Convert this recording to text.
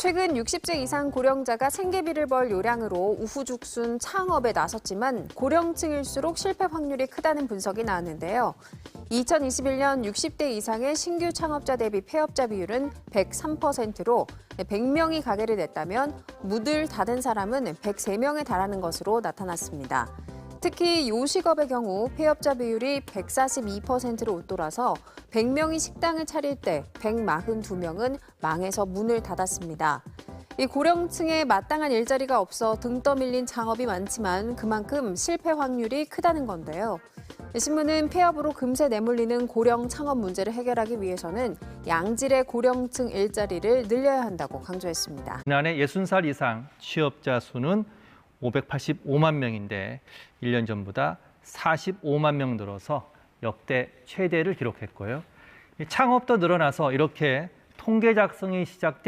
최근 60세 이상 고령자가 생계비를 벌 요량으로 우후죽순 창업에 나섰지만 고령층일수록 실패 확률이 크다는 분석이 나왔는데요. 2021년 60대 이상의 신규 창업자 대비 폐업자 비율은 103%로 100명이 가게를 냈다면 문을 닫은 사람은 103명에 달하는 것으로 나타났습니다. 특히 요식업의 경우 폐업자 비율이 142%로 웃돌아서 100명이 식당을 차릴 때 142명은 망해서 문을 닫았습니다. 이 고령층에 마땅한 일자리가 없어 등 떠밀린 창업이 많지만 그만큼 실패 확률이 크다는 건데요. 신문은 폐업으로 금세 내몰리는 고령 창업 문제를 해결하기 위해서는 양질의 고령층 일자리를 늘려야 한다고 강조했습니다. 지난해 60살 이상 취업자 수는 585만 명인데 1년 전보다 45만 명 늘어서 역대 최대를 기록했고요. 이 창업도 늘어나서 이렇게 통계 작성이 시작된